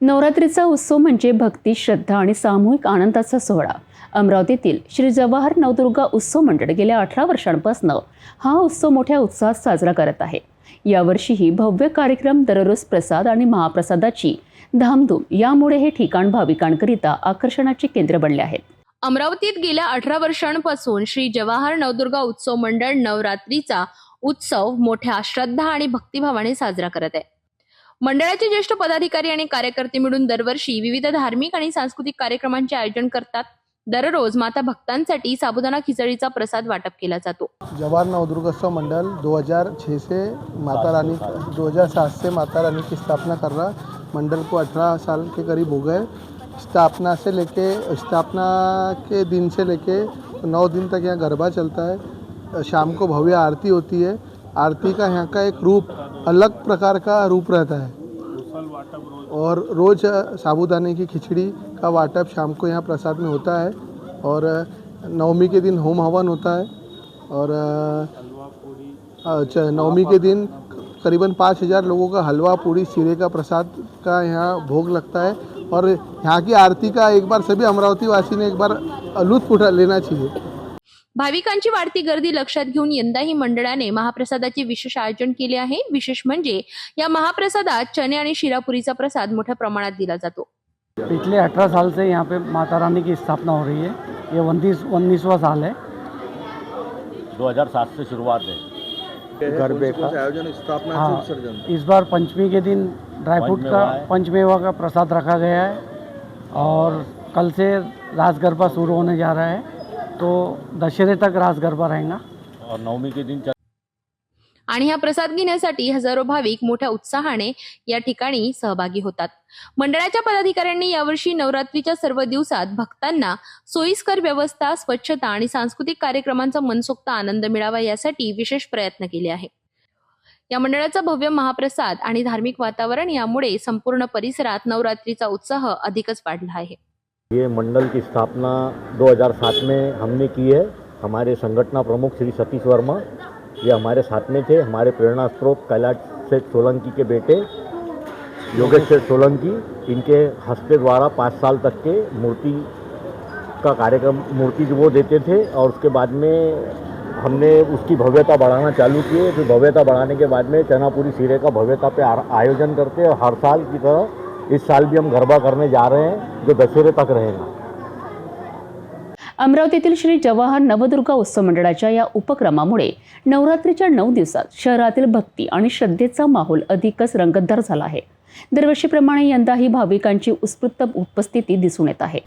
नवरात्रीचा उत्सव म्हणजे भक्ती श्रद्धा आणि सामूहिक आनंदाचा सोहळा. अमरावतीतील श्री जवाहर नवदुर्गा उत्सव मंडळ गेल्या अठरा वर्षांपासून हा उत्सव मोठ्या उत्साहात साजरा करत आहे. यावर्षीही भव्य कार्यक्रम दररोज प्रसाद आणि महाप्रसादाची धामधूम यामुळे हे ठिकाण भाविकांकरिता आकर्षणाचे केंद्र बनले आहेत अमरावतीत गेल्या अठरा वर्षांपासून श्री जवाहर नवदुर्गा उत्सव मंडळ नवरात्रीचा उत्सव मोठ्या श्रद्धा आणि भक्तिभावाने साजरा करत आहे. मंडळाचे ज्येष्ठ पदाधिकारी आणि कार्यकर्ते मिळून दरवर्षी विविध धार्मिक आणि सांस्कृतिक कार्यक्रमांचे आयोजन करतात. दररोज माता भक्तांसाठी साबुदाणा खिचडीचा प्रसाद वाटप केला जातो. जवाहर नवदुर्गोत्सव मंडल 2006 से माता रानी 2007 से माता रानी की स्थापना कर. रहा मंडल को 18 साल के करीब हो गए. स्थापना से लेके स्थापना के दिन से लेके नौ दिन तक यहाँ गरबा चलता है. शाम को भव्य आरती होती है. आरती का यहाँ का एक रूप अलग प्रकार का रूप रहता है। और रोज़ साबूदाने की खिचड़ी का वाटप शाम को यहाँ प्रसाद में होता है। और नवमी के दिन होम हवन होता है। और नवमी के दिन करीबन पाँच हज़ार लोगों का हलवा पूड़ी सीरे का प्रसाद का यहाँ भोग लगता है। और यहाँ की आरती का एक बार सभी अमरावती वासी ने एक बार लुत्फ उठा लेना चाहिए। भाविकांची वाढती गर्दी लक्षात घेऊन यंदाही मंडळाने महाप्रसादाचे विशेष आयोजन केले आहे. विशेष म्हणजे या महाप्रसादात चणे आणि शिरापुरीचा प्रसाद मोठ्या प्रमाणात दिला जातो. पिछले अठारह साल से यहाँ पे माता रानी की स्थापना हो रही है. ये उन्नीस उन्नीसवा साल है। 2007 से शुरुआत है। गरबे का। आयोजन स्थापना हाँ इस बार पंचमी के दिन ड्राई फ्रूट का पंचमेवा का प्रसाद रखा गया है और कल से रास गरबा शुरू होने जा रहा है। तो दशहरे तक रास गरबा रहेगा। और नवमी के दिन आणि हा प्रसाद घेण्यासाठी हजारो भाविक मोठ्या उत्साहाने या ठिकाणी सहभागी होतात. मंडळाच्या पदाधिकाऱ्यांनी यावर्षी नवरात्रीच्या सर्व दिवसात भक्तांना सोयीस्कर व्यवस्था स्वच्छता आणि सांस्कृतिक कार्यक्रमांचा मनसोक्त आनंद मिळावा यासाठी विशेष प्रयत्न केले आहे या मंडळाचा भव्य महाप्रसाद आणि धार्मिक वातावरण यामुळे संपूर्ण परिसरात नवरात्रीचा उत्साह अधिकच वाढला आहे. ये मंडल की स्थापना 2007 में हमने की है। हमारे संगठना प्रमुख श्री सतीश वर्मा, ये हमारे साथ में थे। हमारे प्रेरणा स्रोत कैलाश सेठ सोलंकी के बेटे, योगेश सेठ सोलंकी, इनके हस्ते द्वारा पाँच साल तक के मूर्ति का कार्यक्रम, मूर्ति जो वो देते थे और उसके बाद में हमने उसकी भव्यता बढ़ाना चालू किए। फिर भव्यता बढ़ाने के बाद में चनापुरी सिरे का भव्यता पे आयोजन करते और हर साल की तरह इस साल भी हम गरबा करने जा रहे हैं जो दशहरे तक रहेगा। अमरावतीतील श्री जवाहर नवदुर्गा उत्सव मंडळाच्या या उपक्रमामुळे नवरात्रीच्या नऊ दिवसात शहरातील भक्ती आणि श्रद्धेचा माहोल अधिकच रंगतदार झाला आहे. दरवर्षीप्रमाणे यंदाही भाविकांची उत्स्फूर्त उपस्थिती दिसून येत आहे.